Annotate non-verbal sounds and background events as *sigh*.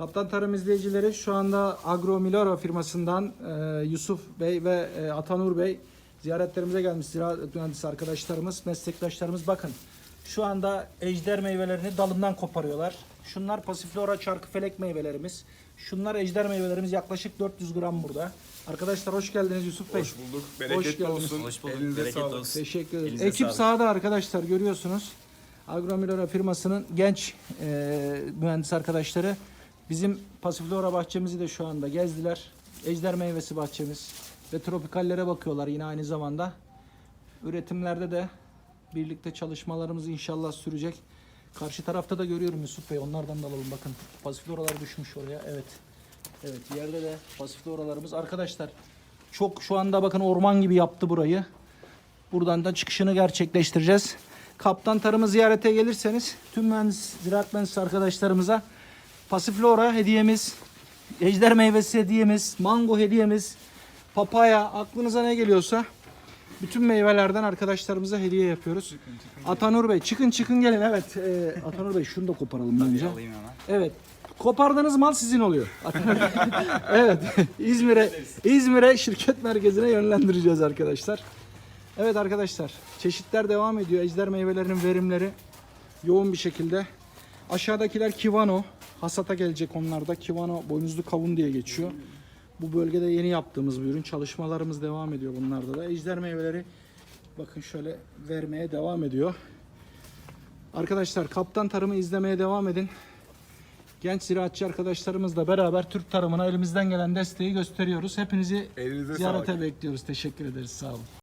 Kaptan Tarım izleyicileri şu anda Agro Milora firmasından e, Yusuf Bey ve e, Atanur Bey ziyaretlerimize gelmiş. Ziraat mühendisi arkadaşlarımız, meslektaşlarımız bakın. Şu anda ejder meyvelerini dalından koparıyorlar. Şunlar pasiflora çarkıfelek meyvelerimiz. Şunlar ejder meyvelerimiz yaklaşık 400 gram burada. Arkadaşlar hoş geldiniz Yusuf Bey. Hoş bulduk. Hoş Bereketli geldiniz. olsun. Hoş bulduk. Elinize Bereketli sağlık. olsun. Teşekkür ederim. Elinize Ekip sağlık. sahada arkadaşlar görüyorsunuz. Agromilora firmasının genç e, mühendis arkadaşları bizim pasiflora bahçemizi de şu anda gezdiler. Ejder meyvesi bahçemiz ve tropikallere bakıyorlar yine aynı zamanda. Üretimlerde de birlikte çalışmalarımız inşallah sürecek. Karşı tarafta da görüyorum Yusuf Bey. Onlardan da alalım bakın. Pasifloralar düşmüş oraya. Evet. Evet yerde de pasifloralarımız. Arkadaşlar çok şu anda bakın orman gibi yaptı burayı. Buradan da çıkışını gerçekleştireceğiz. Kaptan tarımı ziyarete gelirseniz tüm mühendis, ziraat mühendisi arkadaşlarımıza pasiflora hediyemiz, ejder meyvesi hediyemiz, mango hediyemiz, papaya aklınıza ne geliyorsa bütün meyvelerden arkadaşlarımıza hediye yapıyoruz. Atanur Bey çıkın çıkın gelin evet. Ee, Atanur Bey şunu da koparalım hemen. Evet. Kopardığınız mal sizin oluyor. *laughs* evet. İzmir'e İzmir'e şirket merkezine yönlendireceğiz arkadaşlar. Evet arkadaşlar. Çeşitler devam ediyor. Ejder meyvelerinin verimleri yoğun bir şekilde. Aşağıdakiler kivano. Hasata gelecek onlarda. Kivano boynuzlu kavun diye geçiyor. Bu bölgede yeni yaptığımız bir ürün. Çalışmalarımız devam ediyor bunlarda da. Ejder meyveleri bakın şöyle vermeye devam ediyor. Arkadaşlar kaptan tarımı izlemeye devam edin. Genç ziraatçı arkadaşlarımızla beraber Türk tarımına elimizden gelen desteği gösteriyoruz. Hepinizi Elinize ziyarete sağlık. bekliyoruz. Teşekkür ederiz. Sağ olun.